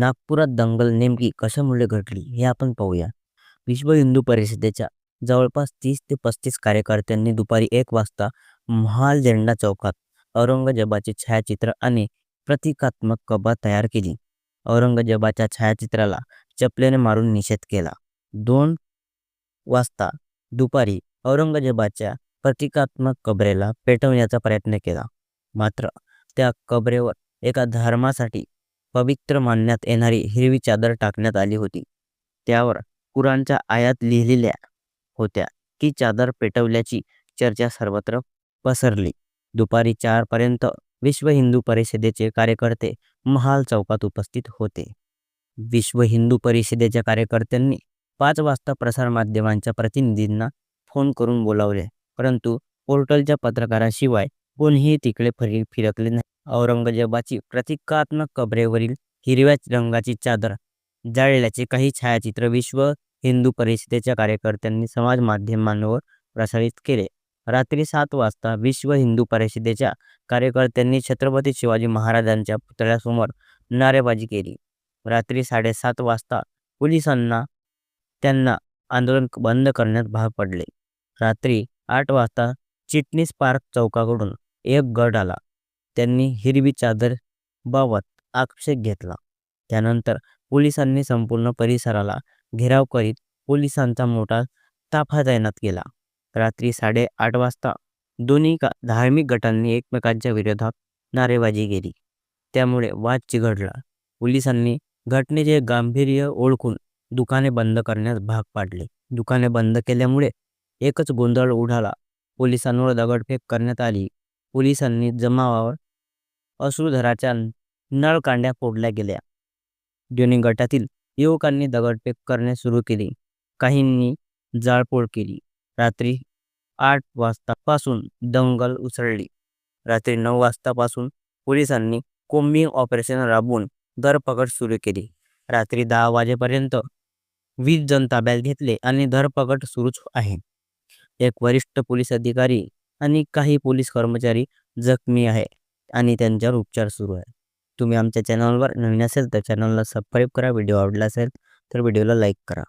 नागपुरात दंगल नेमकी कशामुळे घडली हे आपण पाहूया. विश्व हिंदू परिषदेच्या जवळपास तीस ते पस्तीस कार्यकर्त्यांनी दुपारी एक वाजता महाल झेंडा चौकात औरंगजेबाचे छायाचित्र आणि प्रतिकात्मक कबा तयार केली. औरंगजेबाच्या छायाचित्राला चपलेने मारून निषेध केला. दोन वाजता दुपारी औरंगजेबाच्या प्रतिकात्मक कबरेला पेटवण्याचा प्रयत्न केला. मात्र त्या कबरेवर एका धर्मासाठी पवित्र मानण्यात येणारी हिरवी चादर टाकण्यात आली होती. त्यावर कुराणच्या आयात लिहिलेल्या होत्या. ती चादर पेटवल्याची चर्चा सर्वत्र पसरली. दुपारी चार पर्यंत विश्व हिंदू परिषदेचे कार्यकर्ते महाल चौकात उपस्थित होते. विश्व हिंदू परिषदेच्या कार्यकर्त्यांनी पाच वाजता प्रसारमाध्यमांच्या प्रतिनिधींना फोन करून बोलावले, परंतु पोर्टलच्या पत्रकाराशिवाय कोणीही तिकडे फिरकले नाही. औरंगजेबाची प्रतिकात्मक कबरेवरील हिरव्या रंगाची चादर जाळल्याचे काही छायाचित्र विश्व हिंदू परिषदेच्या कार्यकर्त्यांनी समाज माध्यमांवर प्रसारित केले. रात्री सात वाजता विश्व हिंदू परिषदेच्या कार्यकर्त्यांनी छत्रपती शिवाजी महाराजांच्या पुतळ्यासमोर नारेबाजी केली. रात्री साडेसात वाजता पोलिसांना त्यांना आंदोलन बंद करण्यात भाग पडले. रात्री आठ वाजता चिटणीस पार्क चौकाकडून एक गट आला. त्यांनी हिरवी चादर बाबत आक्षेप घेतला. त्यानंतर पोलिसांनी संपूर्ण परिसराला घेराव करीत पोलिसांचा मोठा ताफा तैनात केला. रात्री साडेआठ वाजता दोन्ही का धार्मिक गटांनी एकमेकांच्या विरोधात नारेबाजी केली. त्यामुळे वाद चिघडला पोलिसांनी घटनेचे गांभीर्य ओळखून दुकाने बंद करण्यास भाग पाडले. दुकाने बंद केल्यामुळे एकच गोंधळ उडाला. पोलिसांवर दगडफेक करण्यात आली. पोलिसांनी जमावावर अश्रुधराच्या नळकांड्या फोडल्या गेल्या. दोन्ही गटातील युवकांनी दगडफेक करणे सुरू केली. काहींनी जाळपोळ केली. रात्री आठ वाजतापासून दंगल उसळली. रात्री नऊ वाजतापासून पोलिसांनी कोम्बिंग ऑपरेशन राबवून धरपकड सुरू केली. रात्री दहा वाजेपर्यंत वीस जण ताब्यात घेतले आणि धरपकड सुरूच आहे. एक वरिष्ठ पोलीस अधिकारी आणि काही पोलीस कर्मचारी जखमी आहे आणि त्यांच्यावर उपचार सुरू आहे. तुम्ही आमच्या चॅनलवर नवीन असेल तर चॅनलला सबस्क्राईब करा. व्हिडिओ आवडला असेल तर व्हिडिओला लाईक करा.